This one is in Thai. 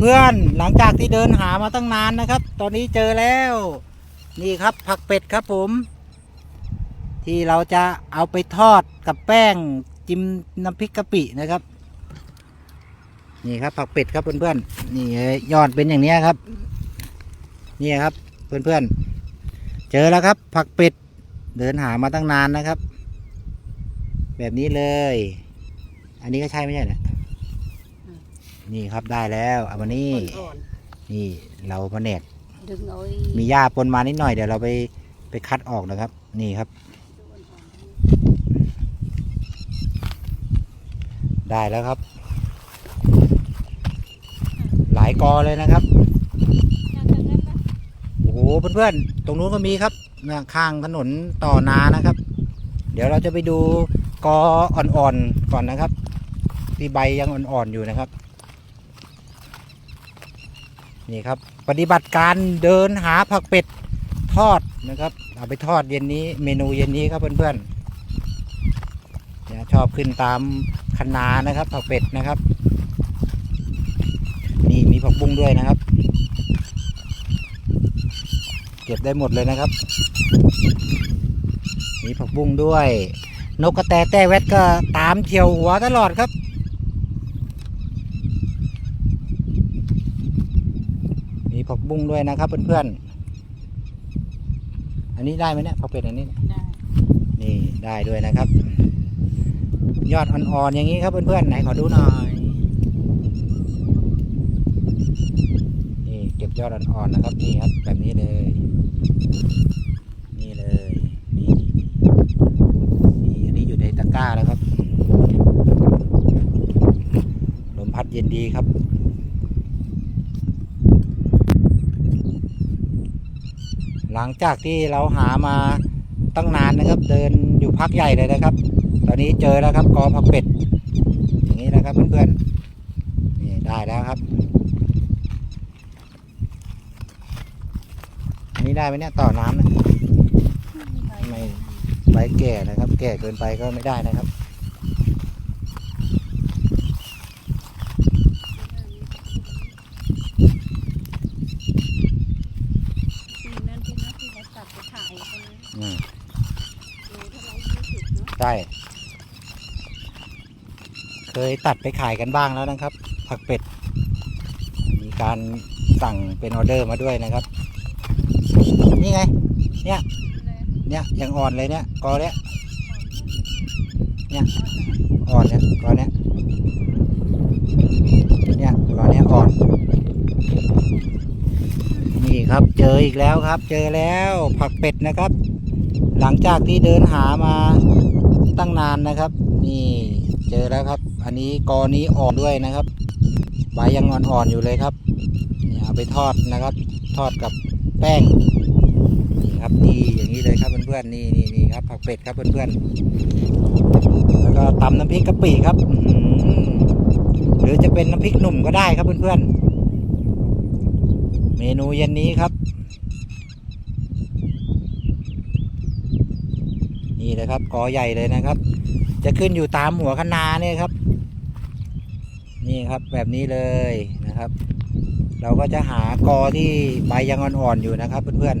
เพื่อนๆหลังจากที่เดินหามาตั้งนานนะครับ ตอนนี้เจอแล้ว นี่ครับผักเป็ดครับผม ที่เราจะเอาไปทอดกับแป้งจิ้มน้ำพริกกะปินะครับ นี่ครับผักเป็ดครับเพื่อนๆนี่ยอดเป็นอย่างนี้ครับ นี่ครับเพื่อนๆ เจอแล้วครับผักเป็ดเดินหามาตั้งนานนะครับ แบบนี้เลย อันนี้ก็ใช่ไม่ใช่เหรอ นี่ครับได้แล้วเอามานี่อ่อนนี่เรามาแหนกๆดึงเอาไอ้มีหญ้าปนมานิดหน่อยเดี๋ยวเราไปไปคัดออกนะครับ นี่ครับ ได้แล้วครับ หลายกอเลยนะครับ โอ้โหเพื่อนๆ ตรงนู้นก็มีครับนะข้างถนนต่อนานะครับ เดี๋ยวเราจะไปดูกออ่อนๆก่อนนะครับที่ใบยังอ่อนๆอยู่นะครับ นี่ครับ ปฏิบัติการเดินหาผักเป็ดทอดนะครับ เอาไปทอดเย็นนี้ เมนูเย็นนี้ครับเพื่อนๆเนี่ยชอบขึ้นตามคันนานะครับ ผักเป็ดนะครับ นี่มีผักบุ้งด้วยนะครับ เก็บได้หมดเลยนะครับ มีผักบุ้งด้วย นกกระแตแต้แวดก็ตามเที่ยวหัวตลอดครับ ผักบุ้งด้วยนะครับเพื่อนๆ อันนี้ได้ไหมเนี่ยผักเป็ดอันนี้ ได้ นี่ได้ด้วยนะครับ ยอดอ่อนๆอย่างนี้ครับเพื่อนๆไหนขอดูหน่อย นี่เก็บยอดอ่อนๆนะครับนี่ครับแบบนี้เลย นี่เลยนี่นี่อันนี้อยู่ในตะกร้าแล้วครับ ลมพัดเย็นดีครับ หลังจากที่เราหามาตั้งนานนะครับ เดินอยู่พักใหญ่เลยนะครับ ตอนนี้เจอแล้วครับกอผักเป็ด อย่างนี้นะครับเพื่อนๆนี่ได้แล้วครับอันนี้ได้ไหมเนี่ยต่อน้ำเนี่ยไม่ใบแก่นะครับ แก่เกินไปก็ไม่ได้นะครับ ปีนั้นที่นะที่เราตัดไปขายกันนะ อืม โลเท่าไหร่ยี่สิบเนาะ ใช่ เคยตัดไปขายกันบ้างแล้วนะครับ ผักเป็ด มีการสั่งเป็นออเดอร์มาด้วยนะครับ นี่ไง เนี่ย เนี่ยยังอ่อนเลยเนี่ยกอเนี้ยเนี่ยอ่อนเนี่ยกอเนี้ยเนี่ยกอเนี้ยอ่อน นี่ครับเจออีกแล้วครับ เจอแล้วผักเป็ดนะครับ หลังจากที่เดินหามา ตั้งนานนะครับ นี่เจอแล้วครับ อันนี้กอนี้อ่อนด้วยนะครับใบยังอ่อนๆอยู่เลยครับนี่เอาไปทอดนะครับ ทอดกับแป้งนี่ครับนี่อย่างนี้เลยครับเพื่อนๆนี่นี่นี่ครับผักเป็ดครับเพื่อนๆแล้วก็ตำน้ำพริกกะปิครับอื้อหือหรือจะเป็นน้ำพริกหนุ่มก็ได้ครับเพื่อนๆเมนูเย็นนี้ครับ นี่เลยครับกอใหญ่เลยนะครับ จะขึ้นอยู่ตามหัวคนาเนี่ยครับ นี่ครับแบบนี้เลยนะครับ เราก็จะหากอที่ใบยังอ่อนๆอยู่นะครับเพื่อน